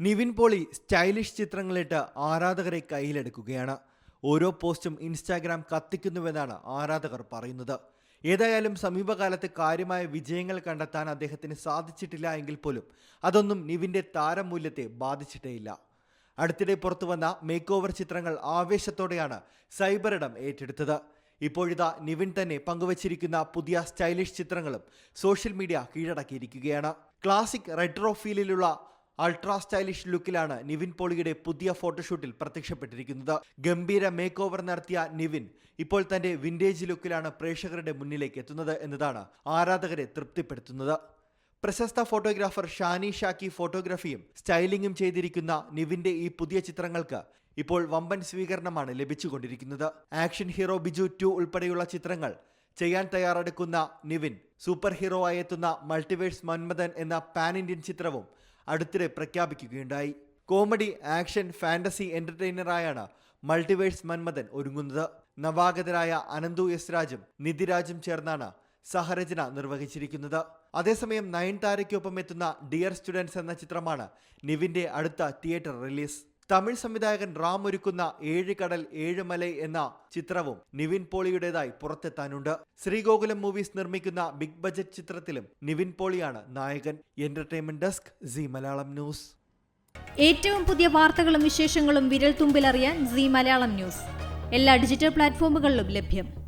Nivin Pauly stylish ചിത്രങ്ങളിട്ട് ആരാധകരെ കയ്യിലെടുക്കുകയാണ്. ഓരോ പോസ്റ്റും ഇൻസ്റ്റാഗ്രാം കത്തിക്കുന്നുവെന്നാണ് ആരാധകർ പറയുന്നത്. ഏതായാലും സമീപകാലത്ത് കാര്യമായ വിജയങ്ങൾ കണ്ടെത്താൻ അദ്ദേഹത്തിന് സാധിച്ചിട്ടില്ല എങ്കിൽ പോലും അതൊന്നും നിവിന്റെ താരമൂല്യത്തെ ബാധിച്ചിട്ടേയില്ല. അടുത്തിടെ പുറത്തുവന്ന മേക്ക് ഓവർ ചിത്രങ്ങൾ ആവേശത്തോടെയാണ് സൈബറിടം ഏറ്റെടുത്തത്. ഇപ്പോഴിതാ നിവിൻ തന്നെ പങ്കുവച്ചിരിക്കുന്ന പുതിയ സ്റ്റൈലിഷ് ചിത്രങ്ങളും സോഷ്യൽ മീഡിയ കീഴടക്കിയിരിക്കുകയാണ്. ക്ലാസിക് റെട്രോ ഫീലിലുള്ള അൾട്രാ സ്റ്റൈലിഷ് ലുക്കിലാണ് നിവിൻ പോളിയുടെ പുതിയ ഫോട്ടോഷൂട്ടിൽ പ്രത്യക്ഷപ്പെട്ടിരിക്കുന്നത്. ഗംഭീര മേക്ക് ഓവർ നടത്തിയ നിവിൻ ഇപ്പോൾ തന്റെ വിന്റേജ് ലുക്കിലാണ് പ്രേക്ഷകരുടെ മുന്നിലേക്ക് എത്തുന്നത് എന്നതാണ് ആരാധകരെ തൃപ്തിപ്പെടുത്തുന്നത്. പ്രശസ്ത ഫോട്ടോഗ്രാഫർ ഷാനി ഷാക്കി ഫോട്ടോഗ്രാഫിയും സ്റ്റൈലിംഗും ചെയ്തിരിക്കുന്ന നിവിന്റെ ഈ പുതിയ ചിത്രങ്ങൾക്ക് ഇപ്പോൾ വമ്പൻ സ്വീകരണമാണ് ലഭിച്ചുകൊണ്ടിരിക്കുന്നത്. ആക്ഷൻ ഹീറോ ബിജു ടു ഉൾപ്പെടെയുള്ള ചിത്രങ്ങൾ ചെയ്യാൻ തയ്യാറെടുക്കുന്ന നിവിൻ സൂപ്പർ ഹീറോ ആയെത്തുന്ന മൾട്ടിവേഴ്സ് മന്മദൻ എന്ന പാൻ ഇന്ത്യൻ ചിത്രവും അടുത്തിടെ പ്രഖ്യാപിക്കുകയുണ്ടായി. കോമഡി ആക്ഷൻ ഫാന്റസി എന്റർടൈനറായാണ് മൾട്ടിവേഴ്സ് മന്മഥൻ ഒരുങ്ങുന്നത്. നവാഗതരായ അനന്തു എസ് രാജും നിതിരാജും ചേർന്നാണ് സഹരചന നിർവഹിച്ചിരിക്കുന്നത്. അതേസമയം നയൻതാരയ്ക്കൊപ്പം എത്തുന്ന ഡിയർ സ്റ്റുഡൻസ് എന്ന ചിത്രമാണ് നിവിന്റെ അടുത്ത തിയേറ്റർ റിലീസ്. തമിഴ് സംവിധായകൻ റാം ഒരുക്കുന്ന ഏഴ് കടൽ ഏഴ് മലൈ എന്ന ചിത്രവും നിവിൻ പോളിയുടേതായി പുറത്തെത്താനുണ്ട്. ശ്രീഗോകുലം മൂവീസ് നിർമ്മിക്കുന്ന ബിഗ് ബജറ്റ് ചിത്രത്തിലും നിവിൻ പോളിയാണ് നായകൻ. Entertainment desk Zee Malayalam news ഏറ്റവും പുതിയ വാർത്തകളും വിശേഷങ്ങളും വിരൽ തുമ്പിലറിയാൻ സി മലയാളം ന്യൂസ് എല്ലാ ഡിജിറ്റൽ പ്ലാറ്റ്ഫോമുകളിലും ലഭ്യം.